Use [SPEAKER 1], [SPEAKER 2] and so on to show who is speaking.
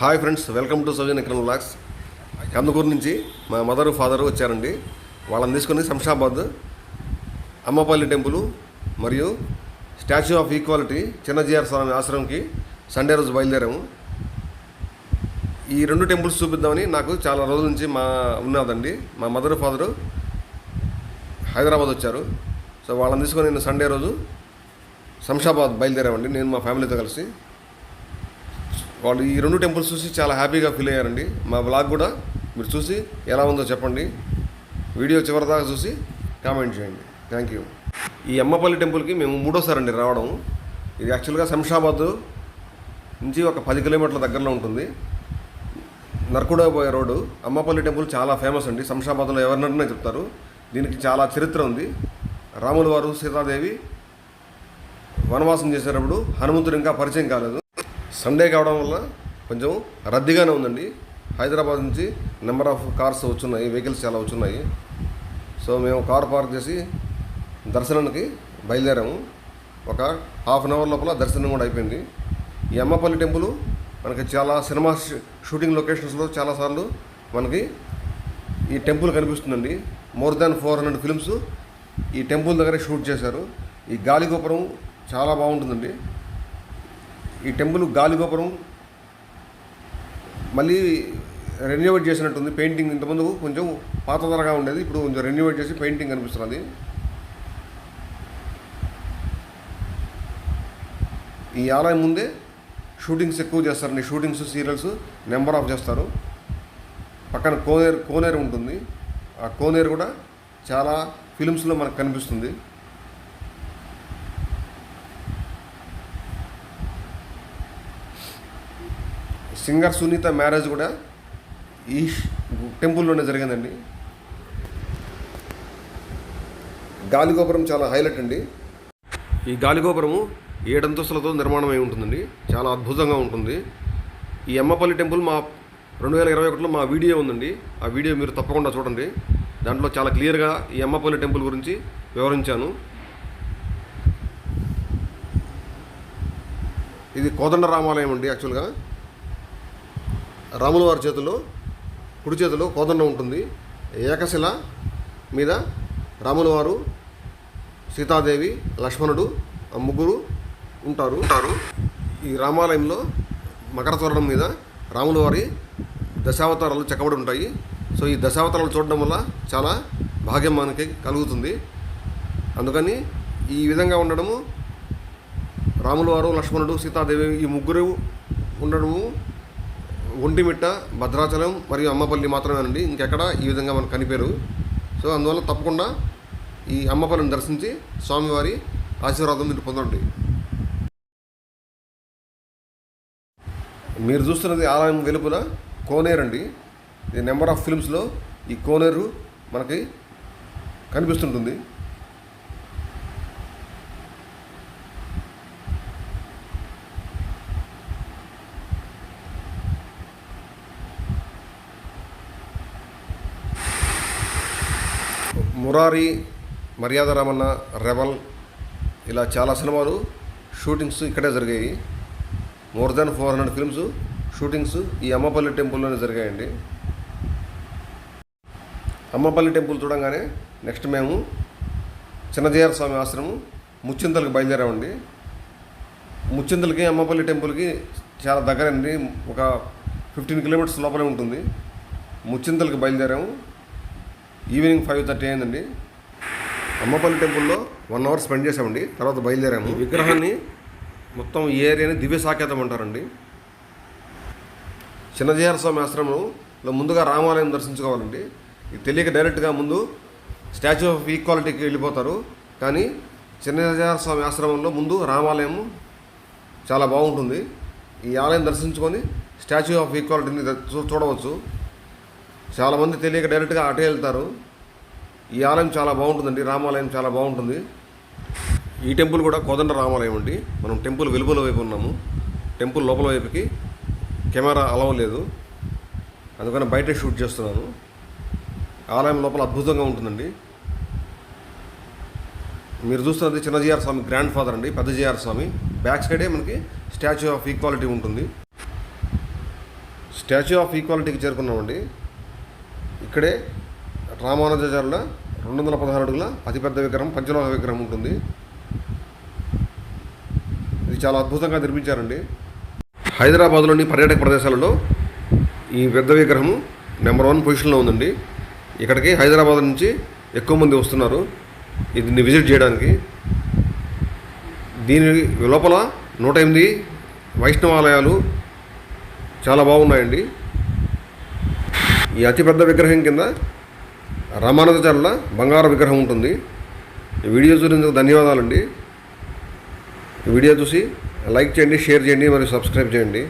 [SPEAKER 1] Hi friends welcome to సౌజన్ ఎక్రమ్ blogs Kandukur నుంచి మా mother father వచ్చారండి. వాళ్ళని తీసుకొని శంషాబాద్ అమ్మపల్లి టెంపుల్ మరియు statue of equality Chinna Jeeyar Swami ఆశ్రమంకి Sunday రోజు బయలుదేరాము. ఈ రెండు టెంపుల్స్ చూపిద్దామని నాకు చాలా రోజుల నుంచి మా ఉన్నదండి. మా మదర్ ఫాదరు హైదరాబాద్ వచ్చారు. సో వాళ్ళని తీసుకొని నేను సండే రోజు శంషాబాద్ బయలుదేరామండి. నేను మా ఫ్యామిలీతో కలిసి. వాళ్ళు ఈ రెండు టెంపుల్స్ చూసి చాలా హ్యాపీగా ఫీల్ అయ్యారండి. మా బ్లాగ్ కూడా మీరు చూసి ఎలా ఉందో చెప్పండి. వీడియో చివరిదాకా చూసి కామెంట్ చేయండి. థ్యాంక్ యూ ఈ అమ్మపల్లి టెంపుల్కి మేము మూడోసారి అండి రావడం. ఇది యాక్చువల్గా శంషాబాద్ నుంచి ఒక పది కిలోమీటర్ల దగ్గరలో ఉంటుంది. నరకుడాబోయే రోడ్డు. అమ్మపల్లి టెంపుల్ చాలా ఫేమస్ అండి. శంషాబాద్లో ఎవరినన్నా చెప్తారు. దీనికి చాలా చరిత్ర ఉంది. రాముల వారు సీతాదేవి వనవాసం చేసేటప్పుడు హనుమంతుడు ఇంకా పరిచయం కాలేదు. సండే కావడం వల్ల కొంచెం రద్దీగానే ఉందండి. హైదరాబాద్ నుంచి నెంబర్ ఆఫ్ కార్స్ వచ్చున్నాయి వెహికల్స్ చాలా వచ్చున్నాయి. సో మేము కార్ పార్క్ చేసి దర్శనానికి బయలుదేరాము. ఒక హాఫ్ అన్ అవర్ లోపల దర్శనం కూడా అయిపోయింది. ఈ అమ్మపల్లి టెంపుల్ మనకి చాలా సినిమా షూటింగ్ లొకేషన్స్లో చాలాసార్లు మనకి ఈ టెంపుల్ కనిపిస్తుందండి. More than four hundred films ఈ టెంపుల్ దగ్గరే షూట్ చేశారు. ఈ గాలిగోపురం చాలా బాగుంటుందండి. ఈ టెంపుల్ గాలిగోపురం మళ్ళీ రెన్యువేట్ చేసినట్టుంది. పెయింటింగ్ ఇంతకుముందు కొంచెం పాత ధరగా ఉండేది. ఇప్పుడు కొంచెం రెన్యువేట్ చేసి పెయింటింగ్ కనిపిస్తున్నది. ఈ ఆలయం ముందే షూటింగ్స్ ఎక్కువ చేస్తారండి షూటింగ్స్ సీరియల్స్ నెంబర్ ఆఫ్ చేస్తారు. పక్కన కోనేరు కోనేరు ఉంటుంది. ఆ కోనేరు కూడా చాలా ఫిలిమ్స్లో మనకు కనిపిస్తుంది. సింగర్ సునీత మ్యారేజ్ కూడా ఈ టెంపుల్లోనే జరిగిందండి. గాలిగోపురం చాలా హైలైట్ అండి. ఈ గాలిగోపురము ఏడంతస్తులతో నిర్మాణం అయి ఉంటుందండి. చాలా అద్భుతంగా ఉంటుంది. ఈ అమ్మపల్లి టెంపుల్ మా రెండు వేల ఇరవై ఒకటిలో మా వీడియో ఉందండి. ఆ వీడియో మీరు తప్పకుండా చూడండి. దాంట్లో చాలా క్లియర్గా ఈ అమ్మపల్లి టెంపుల్ గురించి వివరించాను. ఇది కోదండ రామాలయం అండి యాక్చువల్గా. రాముల వారి చేతిలో కుడి చేతిలో కోదండ ఉంటుంది. ఏకశిల మీద రాముల వారు సీతాదేవి లక్ష్మణుడు ఆ ముగ్గురు ఉంటారు. ఉంటారు. ఈ రామాలయంలో మకర తోరణం మీద రాముల వారి దశావతారాలు చెక్కబడి ఉంటాయి. సో ఈ దశావతారాలు చూడడం వల్ల చాలా భాగ్యం మనకి కలుగుతుంది. అందుకని ఈ విధంగా ఉండడము రాముల వారు లక్ష్మణుడు సీతాదేవి ఈ ముగ్గురు ఉండడము ఒంటిమిట్ట భద్రాచలం మరియు అమ్మపల్లి మాత్రమేనండి. ఇంకెక్కడ ఈ విధంగా మనకు కనిపారు. సో అందువల్ల తప్పకుండా ఈ అమ్మపల్లిని దర్శించి స్వామివారి ఆశీర్వాదం మీరు పొందండి. మీరు చూస్తున్నది ఆలయం వెలుపుల కోనేరు అండి. ఇది నెంబర్ ఆఫ్ ఫిల్మ్స్లో ఈ కోనేరు మనకి కనిపిస్తుంటుంది. మురారి మర్యాద రామన్న రెబల్ ఇలా చాలా సినిమాలు షూటింగ్స్ ఇక్కడే జరిగాయి. More than four hundred films shootings ఈ అమ్మపల్లి టెంపుల్లోనే జరిగాయండి. అమ్మపల్లి టెంపుల్ చూడంగానే నెక్స్ట్ మేము చిన్నజీఆర్ స్వామి ఆశ్రమం ముచ్చింతలకు బయలుదేరామండి. ముచ్చింతలకి అమ్మపల్లి టెంపుల్కి చాలా దగ్గరండి. ఒక ఫిఫ్టీన్ కిలోమీటర్స్ లోపలే ఉంటుంది. ముచ్చింతలకు బయలుదేరాము. ఈవినింగ్ ఫైవ్ థర్టీ అయిందండి. అమ్మపల్లి టెంపుల్లో వన్ అవర్ స్పెండ్ చేసామండి తర్వాత బయలుదేరాము. విగ్రహాన్ని మొత్తం ఈ ఏరియాని దివ్య సాకేతం అంటారండి. చిన్నజీఆర స్వామి ఆశ్రమంలో ముందుగా రామాలయం దర్శించుకోవాలండి. ఇది తెలియక డైరెక్ట్గా ముందు స్టాచ్యూ ఆఫ్ ఈక్వాలిటీకి వెళ్ళిపోతారు. కానీ చిన్నజీఆర స్వామి ఆశ్రమంలో ముందు రామాలయం చాలా బాగుంటుంది. ఈ ఆలయం దర్శించుకొని స్టాచ్యూ ఆఫ్ ఈక్వాలిటీని చూడవచ్చు. చాలామంది తెలియక డైరెక్ట్గా అటే వెళ్తారు. ఈ ఆలయం చాలా బాగుంటుందండి రామాలయం చాలా బాగుంటుంది. ఈ టెంపుల్ కూడా కోదండ రామాలయం అండి. మనం టెంపుల్ వెలుపల వైపు ఉన్నాము. టెంపుల్ లోపల వైపుకి కెమెరా అలవ్ లేదు. అందుకని బయట షూట్ చేస్తున్నాను. ఆలయం లోపల అద్భుతంగా ఉంటుందండి. మీరు చూస్తున్నది చిన్నజీఆర్ స్వామి గ్రాండ్ ఫాదర్ అండి పెద్ద జీఆర్ స్వామి. బ్యాక్ సైడే మనకి స్టాచ్యూ ఆఫ్ ఈక్వాలిటీ ఉంటుంది. స్టాచ్యూ ఆఫ్ ఈక్వాలిటీకి చేరుకున్నామండి. ఇక్కడే రామానుజాచార్యుల రెండు వందల పదహారు అడుగుల అతిపెద్ద విగ్రహం పంచలోహ విగ్రహం ఉంటుంది. ఇది చాలా అద్భుతంగా నిర్మించారండి. హైదరాబాద్లోని పర్యాటక ప్రదేశాలలో ఈ పెద్ద విగ్రహం నెంబర్ వన్ పొజిషన్లో ఉందండి. ఇక్కడికి హైదరాబాద్ నుంచి ఎక్కువ మంది వస్తున్నారు. దీన్ని విజిట్ చేయడానికి. దీని లోపల నూట ఎనిమిది వైష్ణవాలయాలు చాలా బాగున్నాయండి. ఈ అతిపెద్ద విగ్రహం కింద రామానుజాచార్యుల బంగారు విగ్రహం ఉంటుంది. ఈ వీడియో చూసినందుకు ధన్యవాదాలండి. ఈ వీడియో చూసి లైక్ చేయండి షేర్ చేయండి మరియు సబ్స్క్రైబ్ చేయండి.